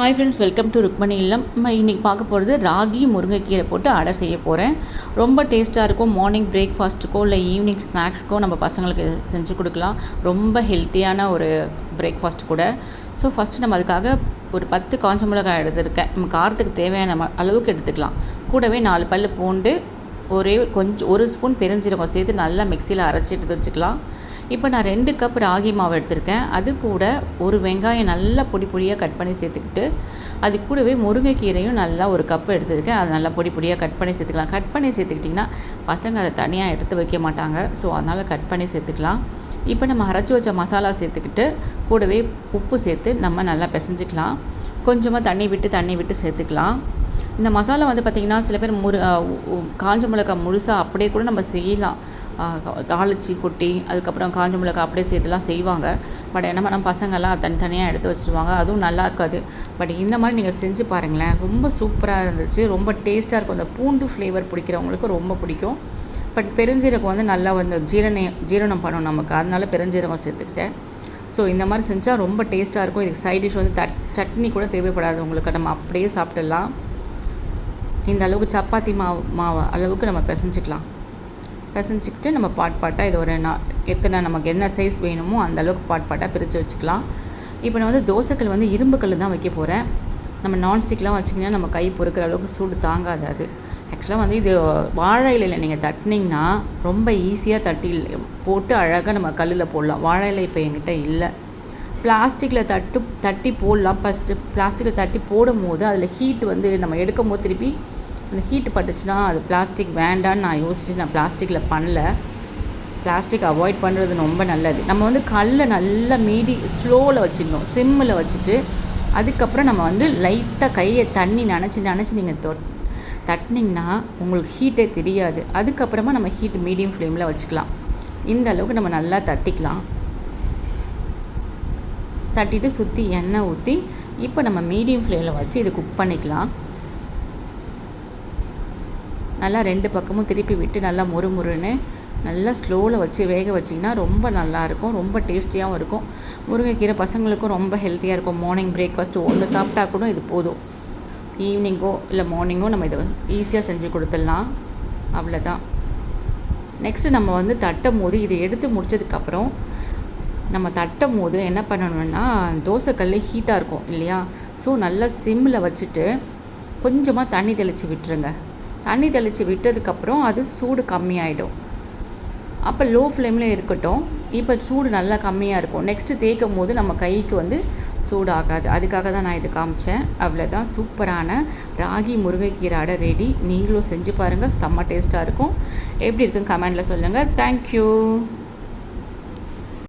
Hi friends welcome to Rukmani இல்லம் நம்ம இன்றைக்கி பார்க்க போகிறது ராகி முருங்கைக்கீரை போட்டு அடை செய்ய போகிறேன் ரொம்ப டேஸ்ட்டாக இருக்கும். மார்னிங் பிரேக்ஃபாஸ்ட்டுக்கோ இல்லை ஈவினிங் ஸ்நாக்ஸ்க்கோ நம்ம பசங்களுக்கு செஞ்சு கொடுக்கலாம். ரொம்ப ஹெல்த்தியான ஒரு பிரேக்ஃபாஸ்ட் கூட. ஸோ ஃபஸ்ட்டு நம்ம அதுக்காக ஒரு பத்து காஞ்ச மிளகாய் எடுத்துருக்கேன். நம்ம காரத்துக்கு தேவையான ம- அளவுக்கு எடுத்துக்கலாம். கூடவே நாலு பல் பூண்டு ஒரே கொஞ்சம் ஒரு ஸ்பூன் பெருஞ்சீரகம் சேர்த்து நல்லா மிக்சியில் அரைச்சி எடுத்து வச்சுக்கலாம். இப்போ நான் ரெண்டு கப் ராகி மாவு எடுத்திருக்கேன். அது கூட ஒரு வெங்காயம் நல்லா பொடி பொடியாக கட் பண்ணி சேர்த்துக்கிட்டு அது கூடவே முருங்கைக்கீரையும் நல்லா ஒரு கப் எடுத்திருக்கேன். அது நல்லா பொடி பொடியாக கட் பண்ணி சேர்த்துக்கலாம். கட் பண்ணி சேர்த்துக்கிட்டிங்கன்னா பசங்க அதை தனியாக எடுத்து வைக்க மாட்டாங்க. ஸோ அதனால் கட் பண்ணி சேர்த்துக்கலாம். இப்போ நம்ம அரைச்சி வச்ச மசாலா சேர்த்துக்கிட்டு கூடவே உப்பு சேர்த்து நம்ம நல்லா பிசைஞ்சிக்கலாம். கொஞ்சமாக தண்ணி விட்டு தண்ணி விட்டு சேர்த்துக்கலாம். இந்த மசாலா வந்து பார்த்திங்கன்னா சில பேர் முரு காஞ்ச மிளகாய் முழுசாக அப்படியே கூட நம்ம செய்யலாம். தாளித்து தாளிச்சி கொட்டி அதுக்கப்புறம் காஞ்ச மிளகாய் அப்படியே சேர்த்துலாம் செய்வாங்க. பட் என்ன நம்ம பசங்கள்லாம் தனித்தனியாக எடுத்து வச்சுருவாங்க. அதுவும் நல்லா இருக்காது. பட் இந்த மாதிரி நீங்கள் செஞ்சு பாருங்களேன். ரொம்ப சூப்பராக இருந்துச்சு. ரொம்ப டேஸ்ட்டாக இருக்கும். அந்த பூண்டு ஃப்ளேவர் பிடிக்கிறவங்களுக்கு ரொம்ப பிடிக்கும். பட் பெருஞ்சீரகம் வந்து நல்லா வந்து ஜீரண ஜீரணம் பண்ணும் நமக்கு. அதனால பெருஞ்சீரகம் சேர்த்துக்கிட்டேன். ஸோ இந்த மாதிரி செஞ்சால் ரொம்ப டேஸ்ட்டாக இருக்கும். இதுக்கு சைட் டிஷ் வந்து தட் சட்னி கூட தேவைப்படாது. உங்களுக்கு நம்ம அப்படியே சாப்பிட்டுடலாம். இந்த அளவுக்கு சப்பாத்தி மாவு மாவு அளவுக்கு நம்ம பிசைஞ்சிக்கலாம். பிசைஞ்சிக்கிட்டு நம்ம பாட் பாட்டாக இது ஒரு நான் எத்தனை நமக்கு என்ன சைஸ் வேணுமோ அந்த அளவுக்கு பாட் பாட்டாக பிரித்து வச்சுக்கலாம். இப்போ நான் வந்து தோசைக்கல் வந்து இரும்புக்கல் தான் வைக்க போகிறேன் நம்ம நான்ஸ்டிக்லாம் வச்சிங்கன்னா நம்ம கை பொறுக்கிற அளவுக்கு சூடு தாங்காது அது. ஆக்சுவலாக வந்து இது வாழை இலையில் நீங்கள் தட்டினீங்கன்னா ரொம்ப ஈஸியாக தட்டி போட்டு அழகாக நம்ம கல்லில் போடலாம். வாழை இலை இப்போ என்கிட்ட இல்லை. பிளாஸ்டிக்கில் தட்டு தட்டி போடலாம். ஃபஸ்ட்டு பிளாஸ்டிக்கில் தட்டி போடும் போது அதில் ஹீட் வந்து நம்ம எடுக்கும் போது திருப்பி அந்த ஹீட்டு பட்டுச்சுன்னா அது பிளாஸ்டிக் வேண்டான்னு நான் யோசிச்சு நான் பிளாஸ்டிக்கில் பண்ணல. பிளாஸ்டிக் அவாய்ட் பண்ணுறது ரொம்ப நல்லது. நம்ம வந்து கல்லை நல்லா மீடி ஸ்லோவில் வச்சுக்கணும் சிம்மில் வச்சுட்டு அதுக்கப்புறம் நம்ம வந்து லைட்டாக கையை தண்ணி நனைச்சி நனைச்சி நீங்கள் தொட் தட்டினீங்கன்னா உங்களுக்கு ஹீட்டே தெரியாது. அதுக்கப்புறமா நம்ம ஹீட் மீடியம் ஃப்ளேமில் வச்சுக்கலாம். இந்த அளவுக்கு நம்ம நல்லா தட்டிக்கலாம். தட்டிட்டு சுற்றி எண்ணெய் ஊற்றி இப்போ நம்ம மீடியம் ஃப்ளேமில் வச்சு இது குக் பண்ணிக்கலாம். நல்லா ரெண்டு பக்கமும் திருப்பி விட்டு நல்லா முறுமுறுன்னு நல்லா ஸ்லோவில் வச்சு வேக வச்சிங்கன்னா ரொம்ப நல்லாயிருக்கும் ரொம்ப டேஸ்டியாகவும் இருக்கும். முருங்கைக்கீரை பசங்களுக்கும் ரொம்ப ஹெல்த்தியாக இருக்கும். மார்னிங் பிரேக்ஃபாஸ்ட்டு ஒன்று சாப்பிட்டா கூட இது போதும். ஈவினிங்கோ இல்லை மார்னிங்கோ நம்ம இதை ஈஸியாக செஞ்சு கொடுத்துடலாம். அவ்வளோதான் நெக்ஸ்ட்டு நம்ம வந்து தட்டும் போது இதை எடுத்து முடிச்சதுக்கப்புறம் நம்ம தட்டும் போது என்ன பண்ணணும்னா தோசைக்கல் ஹீட்டாக இருக்கும் இல்லையா? ஸோ நல்லா சிம்மில் வச்சுட்டு கொஞ்சமாக தண்ணி தெளித்து விட்டுருங்க. தண்ணி தெளித்து விட்டதுக்கப்புறம் அது சூடு கம்மியாயிடும். அப்போ லோ ஃப்ளேமில் இருக்கட்டும். இப்போ சூடு நல்லா கம்மியாக இருக்கும். நெக்ஸ்ட்டு தேய்க்கும் போது நம்ம கைக்கு வந்து சூடாகாது. அதுக்காக தான் நான் இது காமிச்சேன். அவ்வளோதான் சூப்பரான ராகி முருங்கைக்கீரை அடை ரெடி நீங்களும் செஞ்சு பாருங்கள் செம்ம டேஸ்ட்டாக இருக்கும். எப்படி இருக்குன்னு கமெண்டில் சொல்லுங்கள் தேங்க்யூ